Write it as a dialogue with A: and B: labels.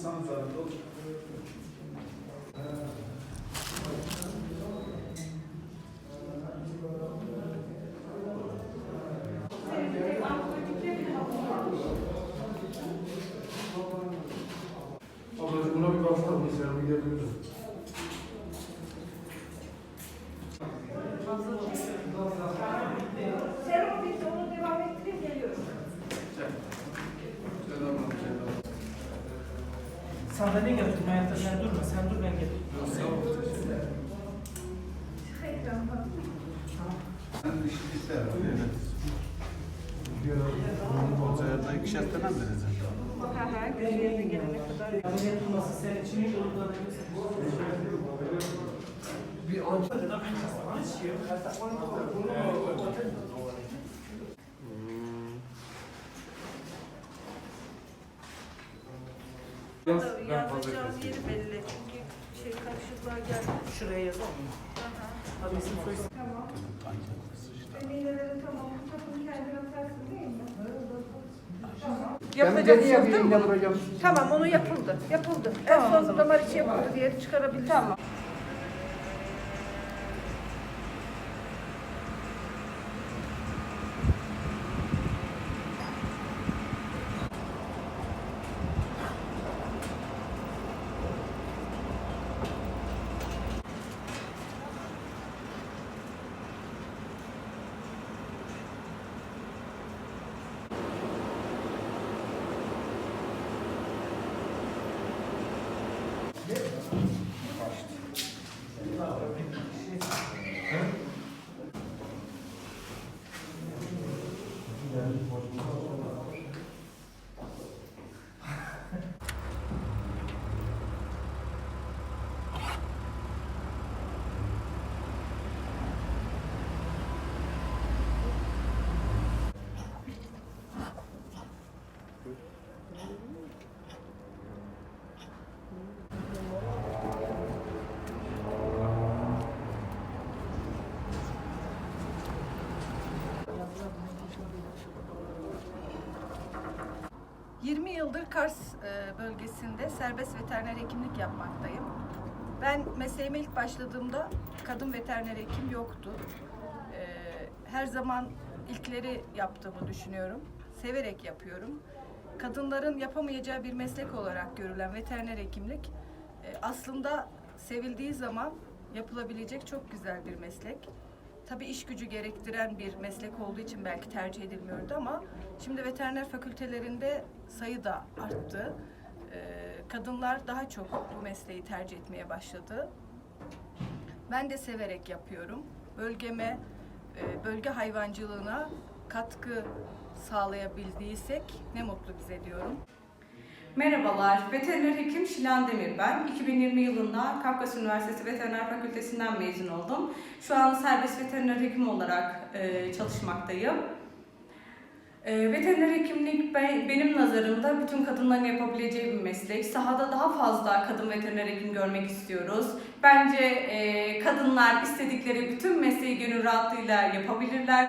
A: insan zararlı olur.
B: Ablacığım buna bir baksana mı? Sen bir gelebilir
C: Sandalye getirdim hayatta sen durma sen dur ben getireyim.
D: Ekrandan.
A: Sen dişli ister.
B: Hocaya da ikişer tane mi vereceksin?
D: Ha ha, görevine gelene kadar.
C: Ameliyat olması senin için iyi olur da
B: Bir an Yaz, ben fazla
D: yeri belli çünkü şey karışıklığa geldi.
C: Şuraya yazalım mı? Soy isim.
D: Tamam. Atarsın değil mi? Tamam. Değil mi? Tamam onu yapıldı. Yapıldı. En son damar içi yapıldı diye çıkarabilirsin. Tamam.
E: Thank you. 20 yıldır Kars e, bölgesinde serbest veteriner hekimlik yapmaktayım. Ben mesleğime ilk başladığımda kadın veteriner hekim yoktu. E, Her zaman ilkleri yaptığımı düşünüyorum. Severek yapıyorum. Kadınların yapamayacağı bir meslek olarak görülen veteriner hekimlik e, aslında sevildiği zaman yapılabilecek çok güzel bir meslek. Tabii iş gücü gerektiren bir meslek olduğu için belki tercih edilmiyordu ama şimdi veteriner fakültelerinde sayı da arttı. Ee, Kadınlar daha çok bu mesleği tercih etmeye başladı. Ben de severek yapıyorum. Bölgeme, e, bölge hayvancılığına katkı sağlayabildiysek ne mutlu bize diyorum.
F: Merhabalar, veteriner hekim Şilan Demir ben. 2020 yılında Kafkas Üniversitesi Veteriner Fakültesinden mezun oldum. Şu an serbest veteriner hekim olarak e, çalışmaktayım. E, veteriner hekimlik be- benim nazarımda bütün kadınların yapabileceği bir meslek. Sahada daha fazla kadın veteriner hekim görmek istiyoruz. Bence e, kadınlar istedikleri bütün mesleği gönül rahatlığıyla yapabilirler.